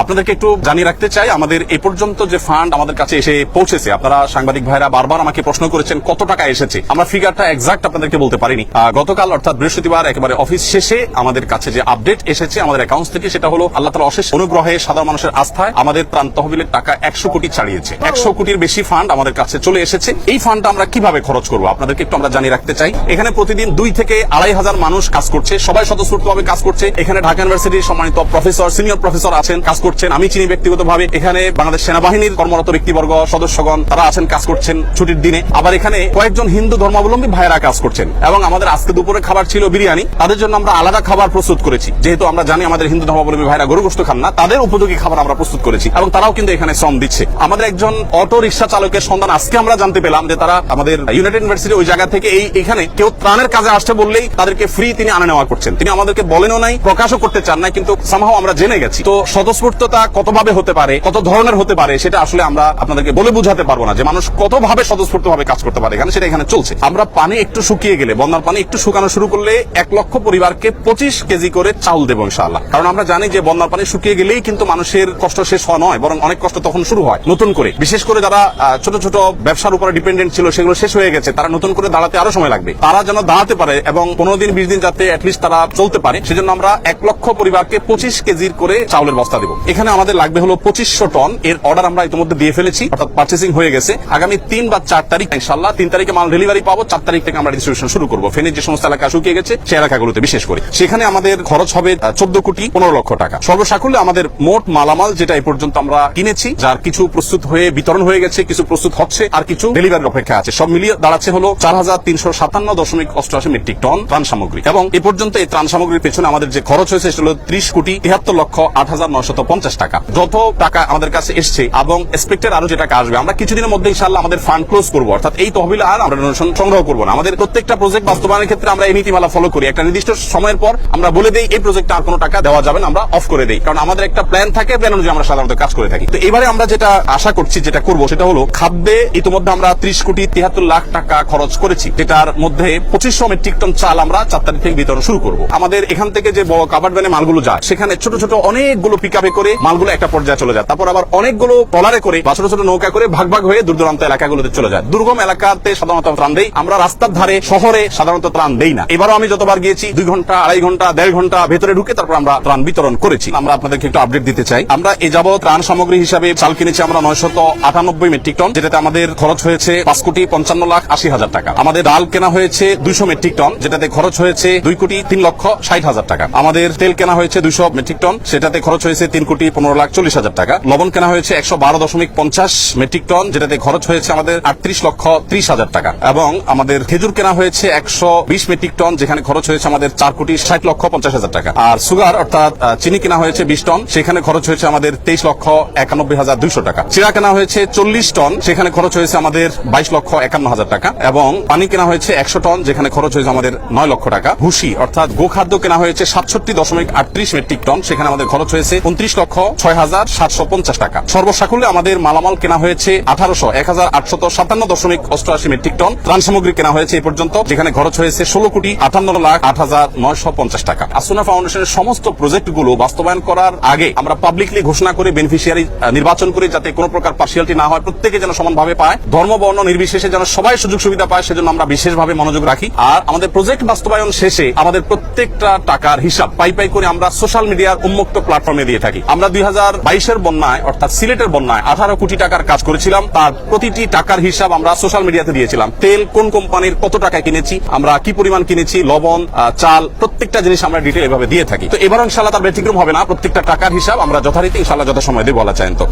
আপনাদেরকে একটু জানিয়ে রাখতে চাই আমাদের এ পর্যন্ত যে ফান্ড আমাদের কাছে এসে পৌঁছেছে আপনারা সাংবাদিক ভাইরা বারবার আমাকে প্রশ্ন করেছেন কত টাকা এসেছে? আমরা ফিগারটা এক্সাক্ট আপনাদেরকে বলতে পারিনি। গতকাল অর্থাৎ বৃহস্পতিবার একেবারে অফিস শেষে আমাদের কাছে যে আপডেট এসেছে আমাদের অ্যাকাউন্ট থেকে সেটা হলো আল্লাহ তালা অশেষ অনুগ্রহে সাধারণ মানুষের আস্থায় আমাদের ত্রাণ তহবিলের টাকা একশো কোটি ছাড়িয়েছে। একশো কোটির বেশি ফান্ড আমাদের কাছে চলে এসেছে। এই ফান্ডটা আমরা কীভাবে খরচ করব? আপনাদেরকে একটু আমরা জানিয়ে রাখতে চাই। এখানে প্রতিদিন দুই থেকে আড়াই হাজার মানুষ কাজ করছে। সবাই স্বতঃস্ফূর্তভাবে কাজ করছে। এখানে ঢাকা ইউনিভার্সিটির সম্মানিত প্রফেসর সিনিয়র প্রফেসর আছেন কাজ করছেন, আমি চিনি ব্যক্তিগতভাবে, এখানে বাংলাদেশ সেনাবাহিনীর কর্মরত ব্যক্তিবর্গ, সদস্যগণ, তারা আছেন, কাজ করছেন ছুটির দিনে। আবার এখানে কয়েকজন হিন্দু ধর্মাবলম্বী ভাইয়েরা কাজ করছেন। এবং আমাদের আজকে দুপুরে খাবার ছিল বিরিয়ানি। তাদের জন্য আমরা আলাদা খাবার প্রস্তুত করেছি। যেহেতু আমরা জানি আমাদের হিন্দু ধর্মাবলম্বী ভাইরা গরু গোস্ত খান না, তাদের উপযোগী খাবার আমরা প্রস্তুত করেছি। এবং তারাও কিন্তু এখানে শ্রম দিচ্ছে। আমাদের একজন অটো রিক্সা চালকের সন্ধান আজকে আমরা জানতে পেলাম যে তারা আমাদের ইউনাইটেড ইউনিভার্সিটি ওই জায়গা থেকে এই এখানে কেউ ত্রাণের কাজে আসছে বললেই তাদেরকে ফ্রি তিনি আনা নেওয়া করছেন। তিনি আমাদেরকে বলেনও নাই, প্রকাশও করতে চান নাই, কিন্তু সামহাও আমরা জেনে গেছি। তো স্বতঃস্ফূর্ততা কতভাবে হতে পারে, কত ধরনের হতে পারে, সেটা আসলে আমরা আপনাদেরকে বলে বুঝাতে পারব না যে মানুষ কতভাবে স্বতঃস্ফূর্ত ভাবে কাজ করতে পারে। এখানে সেটা এখানে চলছে। আমরা পানি একটু শুকিয়ে গেলে, বন্যার পানি একটু শুকানো শুরু করলে এক লক্ষ পরিবারকে পঁচিশ কেজি করে চাউল দেবো ইনশাআল্লাহ। কারণ আমরা জানি যে বন্যার পানি শুকিয়ে গেলেই কিন্তু মানুষের কষ্ট শেষ হওয়া নয়, বরং অনেক কষ্ট তখন শুরু হয় নতুন করে। বিশেষ করে যারা ছোট ছোট ব্যবসার উপরে ডিপেন্ডেন্ট ছিল, সেগুলো শেষ হয়ে গেছে, তারা নতুন করে দাঁড়াতে আরও সময় লাগবে। তারা যেন দাঁড়াতে পারে এবং পনেরো দিন, বিশ দিন যাতে অ্যাটলিস্ট তারা চলতে পারে, সেজন্য আমরা এক লক্ষ পরিবারকে পঁচিশ কেজির করে চাউলের বস্তা দেবো। এখানে আমাদের লাগবে হলো পঁচিশশো টন। এর অর্ডার আমরা ইতিমধ্যে দিয়ে ফেলেছি, অর্থাৎ পার্চেসিং হয়ে গেছে। আগামী তিন বা চার তারিখ ইনশাল্লাহ তিন তারিখে মাল ডেলিভারি পাবো। চার তারিখ থেকে আমরা ডিস্ট্রিবিউশন শুরু করব। ফেনীর যে সমস্ত এলাকা শুকিয়ে গেছে, সেই এলাকাগুলোতে বিশেষ করে। সেখানে আমাদের খরচ হবে চোদ্দ কোটি পনেরো লক্ষ টাকা। সর্বসাকুল্যে আমাদের মোট মালামাল যেটা এই পর্যন্ত আমরা কিনেছি, যার কিছু প্রস্তুত হয়ে বিতরণ হয়ে গেছে, কিছু প্রস্তুত হচ্ছে, আর কিছু ডেলিভারির অপেক্ষা আছে। সব মিলিয়ে দাঁড়াচ্ছে হলো চার হাজার তিনশো সাতান্ন দশমিক অষ্টআশি মেট্রিক টন ত্রাণ সামগ্রী। এবং এ পর্যন্ত এই ত্রাণ সামগ্রীর পেছনে আমাদের যে খরচ হয়েছে, সেটা হলো ত্রিশ কোটি তিয়াত্তর লক্ষ আট হাজার নশত পঞ্চাশ টাকা। যত টাকা আমাদের কাছে এসছে এবং এক্সপেক্টেড আরও যে টাকা আসবে, আমরা কিছুদিনের মধ্যে ইনশাল্লাহ আমাদের ফান্ড ক্লোজ করব। অর্থাৎ এই তহবিল আর আমরা ডোনেশন সংগ্রহ করব না। আমাদের প্রত্যেকটা প্রজেক্ট বাস্তবায়নের ক্ষেত্রে আমরা এই নীতিমালা ফলো করি। একটা নির্দিষ্ট সময়ের পর আমরা বলে দেই, এই প্রজেক্টে আর কোনো টাকা দেওয়া যাবে না, আমরা অফ করে দেই। কারণ আমাদের একটা প্ল্যান থাকে প্ল্যান অনুযায়ী আমরা সাধারণত কাজ করে থাকি। তো এবারে আমরা যেটা আশা করছি, যেটা করব, সেটা হলো খাদ্যে ইতিমধ্যে আমরা ত্রিশ কোটি তিয়াত্তর লাখ টাকা খরচ করেছি। যেটার মধ্যে পঁচিশশো মেট্রিক টন চাল আমরা চার তারিখ থেকে বিতরণ শুরু করব। আমাদের এখান থেকে যে বড় কাবার্ড ভ্যানে মালগুলো যায়, সেখানে ছোট ছোট অনেকগুলো পিক করে মালগুলো একটা পর্যায়ে চলে যায়। তারপর আবার অনেকগুলো ট্রলারে করে বা ছোট ছোট নৌকা করে ভাগ ভাগ হয়ে দূর দূরান্ত এলাকাগুলোতে চলে যায়। দুর্গম এলাকাতে সাধারণত ত্রাণ দেই। আমরা রাস্তার ধারে শহরে সাধারণত ত্রাণ দেই না। এবারও আমি যতবার গিয়েছি, দুই ঘণ্টা, আড়াই ঘণ্টা, দেড় ঘণ্টা ভেতরে ঢুকে তারপর আমরা ত্রাণ বিতরণ করেছি। আমরা আপনাদেরকে একটু আপডেট দিতে চাই। আমরা এ যাবৎ ত্রাণ সামগ্রী হিসাবে চাল কিনেছি আমরা নয়শত আটানব্বই মেট্রিক টন, যেটাতে আমাদের খরচ হয়েছে পাঁচ কোটি পঞ্চান্ন লাখ আশি হাজার টাকা। আমাদের ডাল কেনা হয়েছে দুইশো মেট্রিক টন, যেটাতে খরচ হয়েছে দুই কোটি তিন লক্ষ ষাট হাজার টাকা। আমাদের তেল কেনা হয়েছে দুইশো মেট্রিক টন, সেটাতে খরচ হয়েছে তিন কোটি পনেরো লাখ চল্লিশ হাজার টাকা। লবণ কেনা হয়েছে একশো বারো দশমিক পঞ্চাশ মেট্রিক টন, যেটাতে খরচ হয়েছে আমাদের আটত্রিশ লক্ষ ত্রিশ হাজার টাকা। এবং আমাদের খেজুর কেনা হয়েছে একশো বিশ মেট্রিক টন, যেখানে খরচ হয়েছে আমাদের চার কোটি ষাট লক্ষ পঞ্চাশ হাজার টাকা। আর সুগার, অর্থাৎ চিনি কেনা হয়েছে বিশ টন, সেখানে খরচ হয়েছে আমাদের তেইশ লক্ষ একানব্বই হাজার দুইশো টাকা। চিরা কেনা হয়েছে চল্লিশ টন, সেখানে খরচ হয়েছে আমাদের বাইশ লক্ষ একান্ন হাজার টাকা। এবং পানি কেনা হয়েছে একশো টন, যেখানে খরচ হয়েছে আমাদের নয় লক্ষ টাকা। ভুসি, অর্থাৎ গোখাদ্য কেনা হয়েছে সাতষট্টি দশমিক আটত্রিশ মেট্রিক টন, সেখানে আমাদের খরচ হয়েছে উনত্রিশ লক্ষ ছয় হাজার সাতশো পঞ্চাশ টাকা। সর্বসাকুল্যে আমাদের মালামাল কেনা হয়েছে আঠারোশো এক হাজার আটশত সাতান্ন দশমিক অষ্টআশি মেট্রিক টন। ত্রাণ সামগ্রী কেনা হয়েছে এই পর্যন্ত, যেখানে খরচ হয়েছে ষোলো কোটি আটান্ন লাখ আট হাজার নয়শো পঞ্চাশ টাকা। আসুনা ফাউন্ডেশনের সমস্ত প্রজেক্টগুলো বাস্তবায়ন করার আগে আমরা পাবলিকলি ঘোষণা করে বেনিফিশিয়ারি নির্বাচন করে যাতে কোনো প্রকার পার্সিয়ালিটি না হয়, প্রত্যেকে যেন সমানভাবে পায়, ধর্ম, বর্ণ নির্বিশেষে যেন সবাই সুযোগ সুবিধা পায়, সেজন্য আমরা বিশেষভাবে মনোযোগ রাখি। আর আমাদের প্রজেক্ট বাস্তবায়ন শেষে আমাদের প্রত্যেকটা টাকার হিসাব পাই পাই করে আমরা সোশ্যাল মিডিয়ার উন্মুক্ত প্ল্যাটফর্মে দিয়ে থাকি। আমরা দুই হাজার বাইশের বন্যায়, অর্থাৎ সিলেটের বন্যায় আঠারো কোটি টাকার কাজ করেছিলাম। তার প্রতিটি টাকার হিসাব আমরা সোশ্যাল মিডিয়াতে দিয়েছিলাম। তেল কোন কোম্পানির, কত টাকায় কিনেছি, আমরা কি পরিমাণ কিনেছি, লবণ চাল, প্রত্যেকটা জিনিস আমরা ডিটেল এভাবে দিয়ে থাকি। তো এবার ইনশাল্লাহ তার ব্যতিক্রম হবে না। প্রত্যেকটা টাকার হিসাব আমরা যথারীতি ইনশাল্লাহ যথাসময় দিয়ে বলা চাই তো